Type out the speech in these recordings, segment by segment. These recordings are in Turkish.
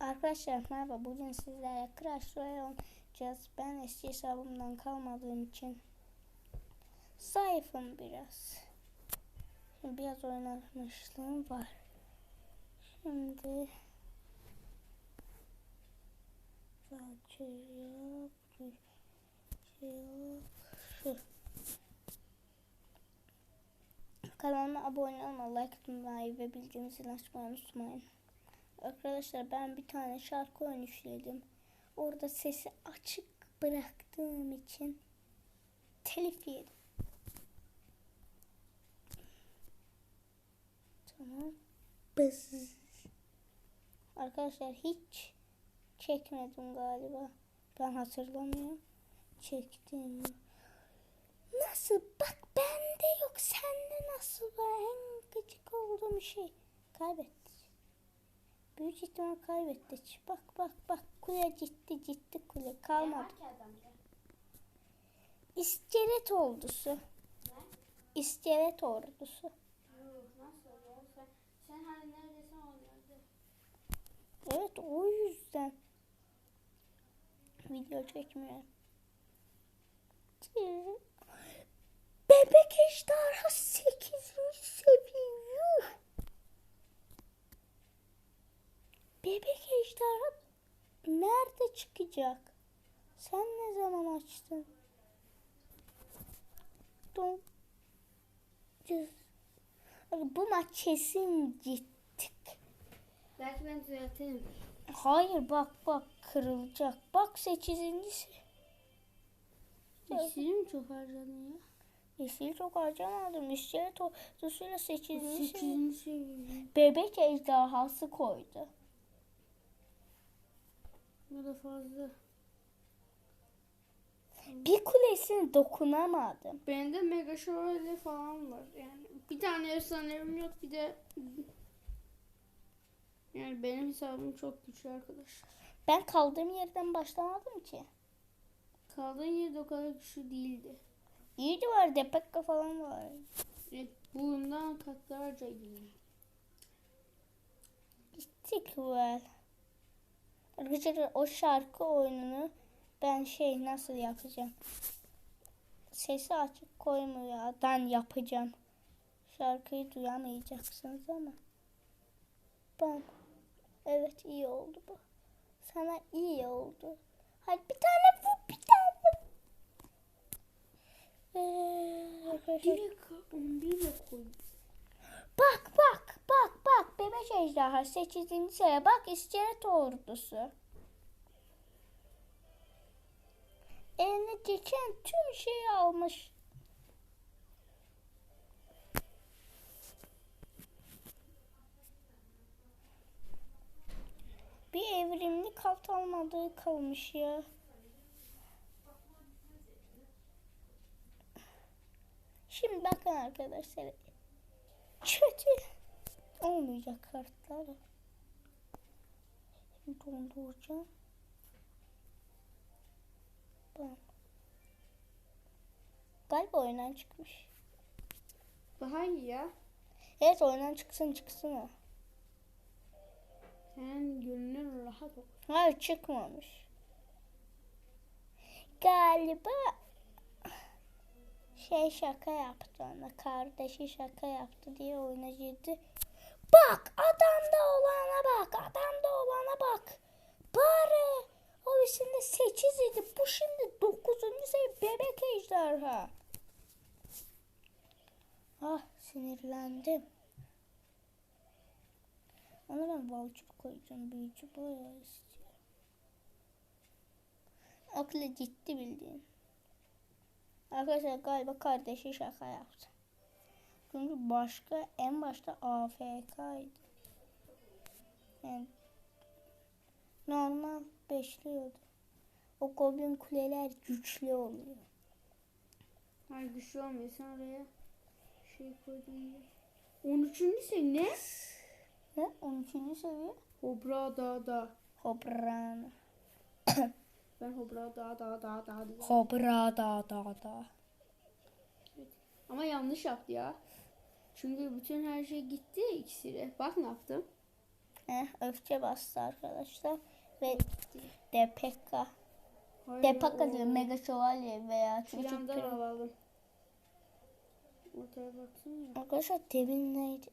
Arkadaşlar merhaba. Bugün sizlerle Crash Royale oynayacağız. Ben eski hesabımdan kalmadığım için zayıfım biraz. Şimdi biraz oynamışlığım var. Şimdi sadece yok, yok, şu. Kanalıma abone olmayı, like atmayı ve bildirim zilini açmayı unutmayın. Arkadaşlar ben bir tane şarkı oyunu yükledim. Orada sesi açık bıraktığım için telif yedim. Tamam. Bız. Arkadaşlar hiç çekmedim galiba. Ben hatırlamıyorum. Çektim. Nasıl? Bak bende yok. Sende nasıl var? En gıcık olduğum şey. Kaybettim. Büyük ihtimal kaybetti. Bak bak bak kule ciddi ciddi kule kalmadı. İskelet ordusu. İskelet ordusu. Hani. Evet o yüzden video çekmiyorum. Bebek ejderha 8. seviye. Yuh! Bebek ejderha nerede çıkacak? Sen ne zaman açtın? Don. Bu maç kesin gittik. Belki ben düzeltirim. Hayır bak bak kırılacak. Bak sekizincisi. İksiri mi çok harcadın ya? Yeşil çok harcamadım. İşçileri tozuyla sekizinci. Sekizinci seviye. Bebek ejderhası koydu. Bu da fazla. Bir kulesine dokunamadım. Bende mega şövalye falan var. Yani bir tane efsanevim yok bir de yani benim hesabım çok güçlü arkadaşlar. Ben kaldığım yerden başlamadım ki. Kaldığın yerde o kadar güçlü değildi. İyiydi var depekka falan var. Evet, bundan katlarca iyi. Gittik well. Arkadaşlar o şarkı oyununu ben şey nasıl yapacağım? Sesi açık koymadan yapacağım. Şarkıyı duyamayacaksınız ama. Ben evet iyi oldu bu. Sana iyi oldu. Hadi bir tane vur bir tane. Ee, arkadaşlar- Direkt 11 ile koy. Bebek ejderha 8. sıraya bak iskelet ordusu. Eline geçen tüm şeyi almış. Bir evrimli kalt almadığı kalmış ya. Şimdi bakın arkadaşlar kötü olmayacak kartlar. Donduracağım. Bak. Galiba oyundan çıkmış. Daha iyi ya. Evet oyundan çıksın çıksın o. Sen gönlün rahat ol. Hayır çıkmamış. Galiba şey şaka yaptı ona. Kardeşi şaka yaptı diye oyuna girdi. Bak adamda olana bak. Adamda olana bak. Bari o şimdi 8 idi. Bu şimdi 9. seviye bebek ejderha. Ah sinirlendim. Ona ben voucher koyacağım. Büyücü bayağı istiyor. Aklı ciddi bildiğin. Arkadaşlar galiba kardeşi şaka yaptı. Çünkü başka en başta AFK'ydı. Yani normal beşliyordu. O goblin kuleler güçlü oluyor. Hayır güçlü olmuyor. Sen oraya şey koydun diye. 13. seviye ne? Ne? 13. seviye. Hobra da da. Hobran. Ben hobra da da da da. Hobra da da da. Ama yanlış yaptı ya. Çünkü bütün her şey gitti iksire. Bak ne yaptım. Heh, öfke bastı arkadaşlar. Ve DPK. DPK diyor Mega Şövalye veya Küçük yandan alalım. Ortaya baksana ya. Arkadaşlar demin neydi?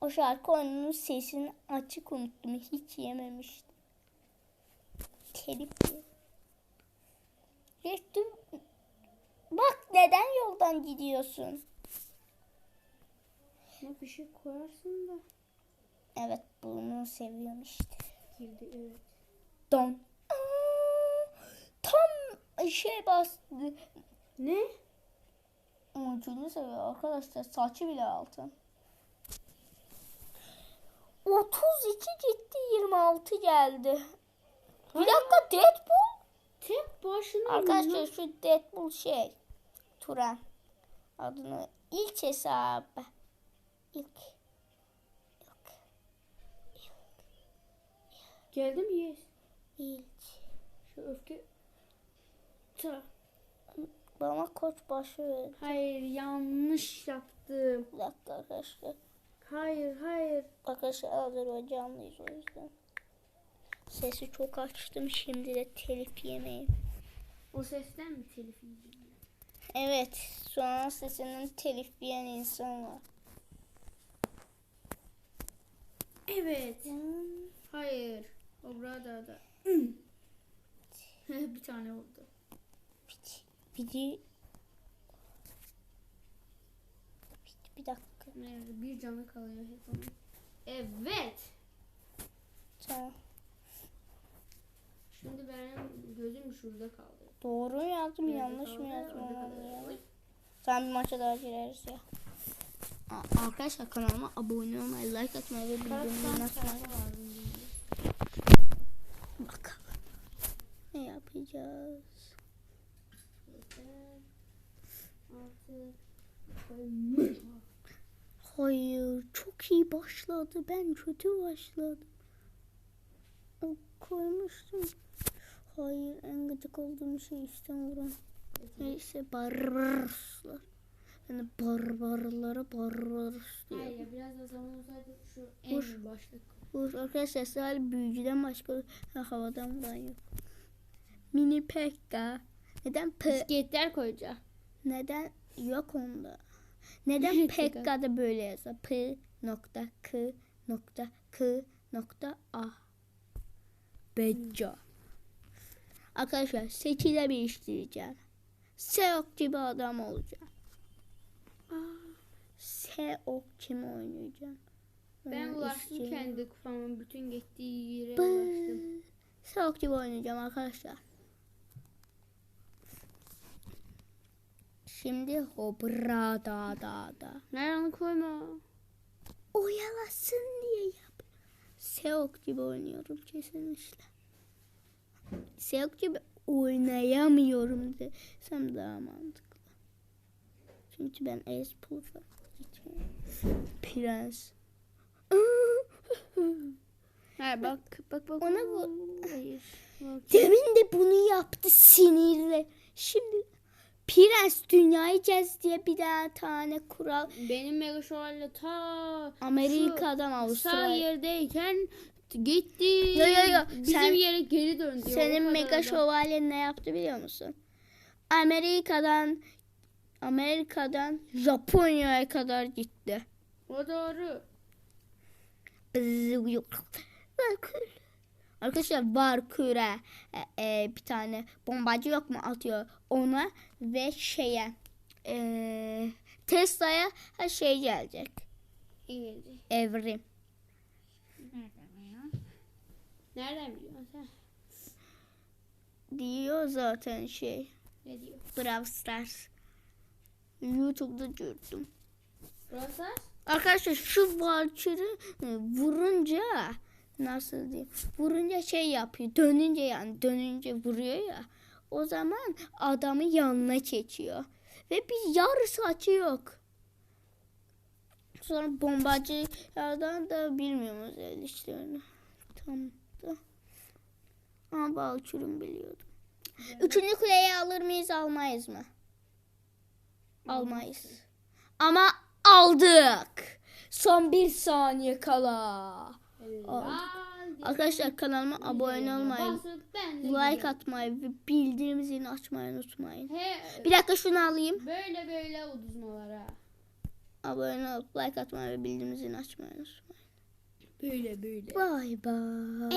O şarkı oyununun sesini açık unuttum. Hiç yememiştim. Telif ye. Geçtim. Bak neden yoldan gidiyorsun? Ama bir şey koyarsın da. Evet bunu seviyorum işte. Girdi evet. Don. Aa, tam şey bastı. Ne? Ucunu seviyor arkadaşlar. Saçı bile altın. 32 gitti 26 geldi. Bir dakika Deadpool. Tek başına Arkadaşlar mı? şu Deadpool şey. Turan. Adını ilk hesabı. İlk. İlk. Geldi mi yes? İlk. Şu öfke. Ta. Bana koç başı verdi. Hayır yanlış yaptım. Bir dakika arkadaşlar. Hayır hayır. Arkadaşlar Azerbaycanlıyız o yüzden. Sesi çok açtım. Şimdi de telif yemeyin. O sesten mi telif yiyeceğim? Evet. Şu an sesinin telif yiyen insan var. Evet. Hmm. Hayır. O burada da. bir tane oldu. Bir, bir, bir dakika. Nerede? Bir canı kalıyor hep onun. Evet. Tamam. Şimdi benim gözüm şurada kaldı. Doğru mu yazdım yanlış mı yazdım. Tamam bir maça daha gireriz ya. Arkadaşlar kanalıma abone olmayı, like atmayı ve bildirimleri açmayı bakalım. Ne yapacağız? Hayır, çok iyi başladı. Ben kötü başladım. Koymuştum. Hayır, en gıcık olduğum şey işten vuran. Neyse, barbarslar. Yani barbarlara barbars diyor. Hayır ya biraz da zaman olsaydı şu Vur. en başlık. Bu arkadaşlar sadece büyücüden başka ha, havadan vuran yok. Mini Pekka. Neden P? Bisikletler koyacağım. Neden yok onda? Neden Pekka'da böyle yazar? P nokta K nokta K nokta A. Becca. Arkadaşlar seçile bir işleyeceğim. Seok gibi adam olacağım. Aa, Seok kim oynayacağım? Ben Onu ulaştım isteyeceğim. kendi kupamın bütün gittiği yere Bı- ulaştım. Seok gibi oynayacağım arkadaşlar. Şimdi hobra da da da. Nerede onu koyma. Oyalasın diye yap. Seok gibi oynuyorum kesinlikle. Seok gibi oynayamıyorum desem daha mantıklı. Çünkü ben gitmiyorum. Prens. Hayır bak bak bak. Ona bu- Hayır. Demin de bunu yaptı sinirle. Şimdi Prens dünyayı gez diye bir daha tane kural Benim mega şövalye ta Amerika'dan sağ Avustralya. yerdeyken gitti. Yo, yo, yo. Bizim Sen- yere geri döndü. Senin mega da. şövalyen ne yaptı biliyor musun? Amerika'dan Amerika'dan Japonya'ya kadar gitti. O doğru. Arkadaşlar var küre e, e, bir tane bombacı yok mu atıyor ona ve şeye e, Tesla'ya her şey gelecek. İyiydi. Evrim. Nereden biliyorsun sen? Diyor zaten şey. Ne diyor? Brawl Stars. YouTube'da gördüm. Burası? Arkadaşlar şu Valkyr'i vurunca nasıl diyeyim? Vurunca şey yapıyor. Dönünce yani dönünce vuruyor ya. O zaman adamı yanına çekiyor. Ve bir yarı saçı yok. Sonra bombacılardan da bilmiyorum özel işlerini. Tam da. Ama Valkyr'im biliyordum. Üçüncü kuleyi alır mıyız almayız mı? Almayız. Ama aldık. Son bir saniye kala. Arkadaşlar kanalıma abone olmayı, like atmayı ve bildirim zilini açmayı unutmayın. He, Bir dakika şunu alayım. böyle böyle uduzmalara. Abone olup like atmayı ve bildirim zilini açmayı unutmayın. Böyle böyle. Bye bye.